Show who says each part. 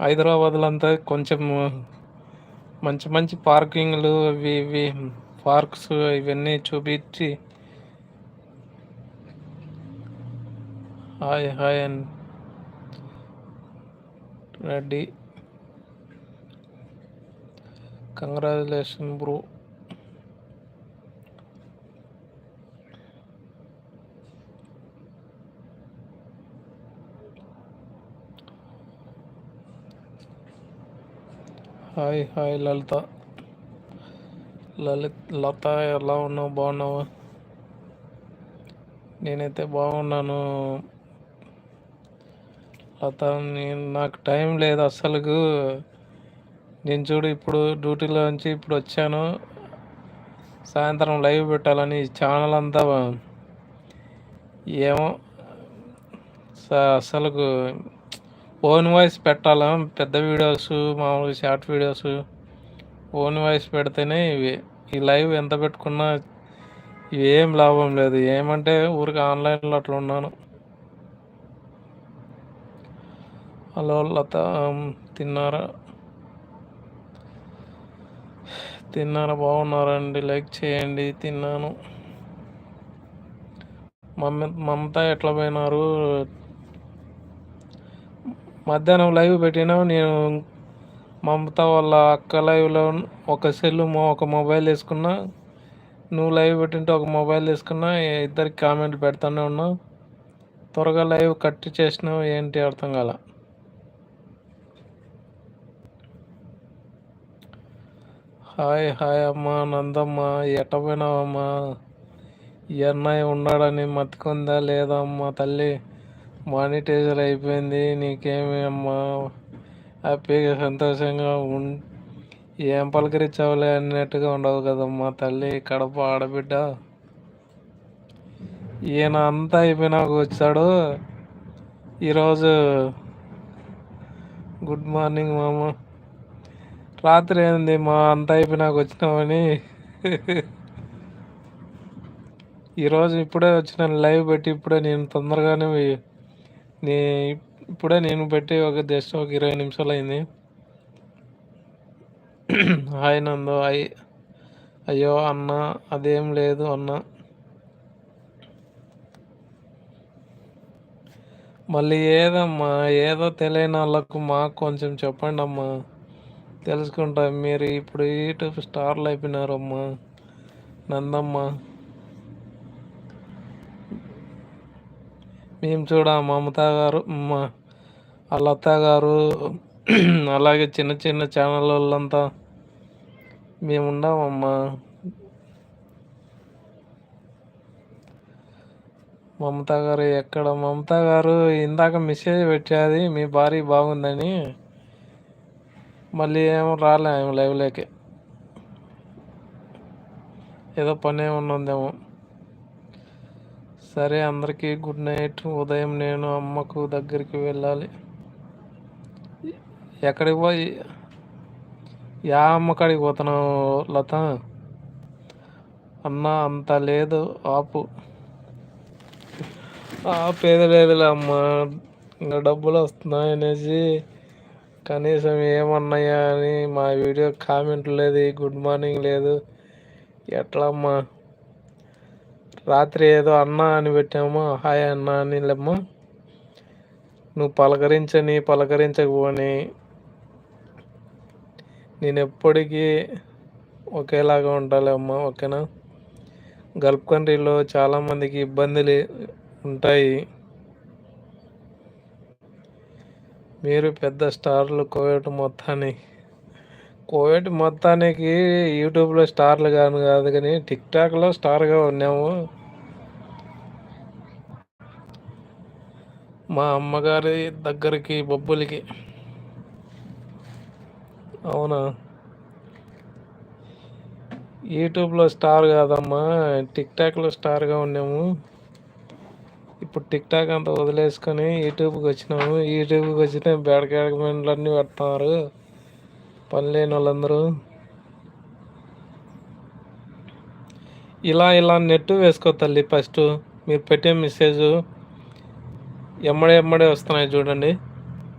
Speaker 1: హైదరాబాద్లో అంతా కొంచెం మంచి మంచి పార్కింగ్లు ఇవి ఇవి పార్క్స్ ఇవన్నీ చూపించి hi hi and Reddy. Congratulation bro. Hi hi Lalitha. Lalith Latha ఎలా ఉన్నావు? బాగున్నావా? నేనైతే బాగున్నాను. లత నేను నాకు టైం లేదు అస్సలుకు. నేను చూడు ఇప్పుడు డ్యూటీలో నుంచి ఇప్పుడు వచ్చాను. సాయంత్రం లైవ్ పెట్టాలని ఛానల్ అంతా ఏమో. అసలు ఓన్ వాయిస్ పెట్టాలా? పెద్ద వీడియోస్ మామూలుగా షార్ట్ వీడియోస్. ఓన్ వాయిస్ పెడితేనే ఇవి. ఈ లైవ్ ఎంత పెట్టుకున్నా ఏం లాభం లేదు. ఏమంటే ఊరికి ఆన్లైన్లో అట్లా ఉన్నాను. హలో లత తిన్నారా? తిన్నారా? బాగున్నారండి? లైక్ చేయండి. తిన్నాను. మమ్మ మమత ఎట్లా పోయినారు? మధ్యాహ్నం లైవ్ పెట్టినా నేను మమత వాళ్ళ అక్క లైవ్లో ఒక సెల్ ఒక మొబైల్ వేసుకున్నా. నువ్వు లైవ్ పెట్టింటే ఒక మొబైల్ వేసుకున్నా ఇద్దరికి కామెంట్ పెడతానే ఉన్నా. త్వరగా లైవ్ కట్ చేసినావు ఏంటి అర్థం కాల. హాయ్ హాయ్ అమ్మ నందమ్మ ఎట పోయినావమ్మా? ఈ అన్నయ్య ఉన్నాడని మతికుందా లేదా అమ్మ తల్లి? మానిటైజర్ అయిపోయింది నీకేమి అమ్మా? హ్యాపీగా సంతోషంగా ఉం ఏం పలకరించావులే అన్నట్టుగా ఉండవు కదమ్మా తల్లి కడప ఆడబిడ్డ. ఈయన అంతా అయిపోయినాక వచ్చాడు. ఈరోజు గుడ్ మార్నింగ్ మామ. రాత్రి ఏంది మా అంతా అయిపోయినాక వచ్చినామని. ఈరోజు ఇప్పుడే వచ్చిన లైవ్ పెట్టి ఇప్పుడే నేను తొందరగానే నే ఇప్పుడే నేను పెట్టి ఒక జస్ట్ ఒక ఇరవై నిమిషాలు అయింది. హాయ్ నందు అయ్ అయ్యో అన్న అదేం లేదు అన్న. మళ్ళీ ఏదమ్మా ఏదో తెలియని వాళ్ళకు మాకు కొంచెం చెప్పండి అమ్మా తెలుసుకుంటా మీరు ఇప్పుడు యూట్యూబ్ స్టార్లు అయిపోయినారమ్మా. నందమ్మ. మేము చూడ మమతా గారు మా లత గారు అలాగే చిన్న చిన్న ఛానల్ వాళ్ళంతా మేముండమమ్మా మమత గారు ఎక్కడ? మమత గారు ఇందాక మెసేజ్ పెట్టేది మీ భార్య బాగుందని. మళ్ళీ ఏమో రాలే లైవ్లోకి. ఏదో పని ఏమన్నా ఉందేమో. సరే అందరికీ గుడ్ నైట్. ఉదయం నేను అమ్మకు దగ్గరికి వెళ్ళాలి. ఎక్కడికి పోయి యా అమ్మ కాడికి పోతున్నావు లత? అన్న అంత లేదు. ఆపు. ఆపేది లేదులే అమ్మ. ఇంకా డబ్బులు వస్తున్నాయి అనేసి కనీసం ఏమన్నాయా అని మా వీడియో కామెంట్ లేదు గుడ్ మార్నింగ్ లేదు. ఎట్లా అమ్మా రాత్రి ఏదో అన్న అని పెట్టామో హాయ్ అన్న అని లేమ్మా నువ్వు పలకరించని పలకరించకపోని నేను ఎప్పటికీ ఒకేలాగా ఉండాలమ్మా ఓకేనా? గల్ఫ్ కంట్రీలో చాలామందికి ఇబ్బందులు ఉంటాయి. మీరు పెద్ద స్టార్లు కోయటం మొత్తాన్ని కోవిడ్ మొత్తానికి యూట్యూబ్లో స్టార్లు కాను కాదు కానీ టిక్ టాక్లో స్టార్గా ఉన్నాము. మా అమ్మగారి దగ్గరికి బొబ్బులకి. అవునా? యూట్యూబ్లో స్టార్ కాదమ్మా టిక్ టాక్లో స్టార్గా ఉన్నాము. ఇప్పుడు టిక్ టాక్ అంతా వదిలేసుకొని యూట్యూబ్కి వచ్చినాము. యూట్యూబ్కి వచ్చిన బ్యాడ్ కామెంట్లు అన్నీ పెడుతున్నారు పని లేని వాళ్ళందరూ ఇలా ఇలా నెట్ వేసుకో తల్లి ఫస్ట్. మీరు పెట్టే మెసేజ్ ఎమ్మడే ఎమ్మడే వస్తున్నాయి చూడండి.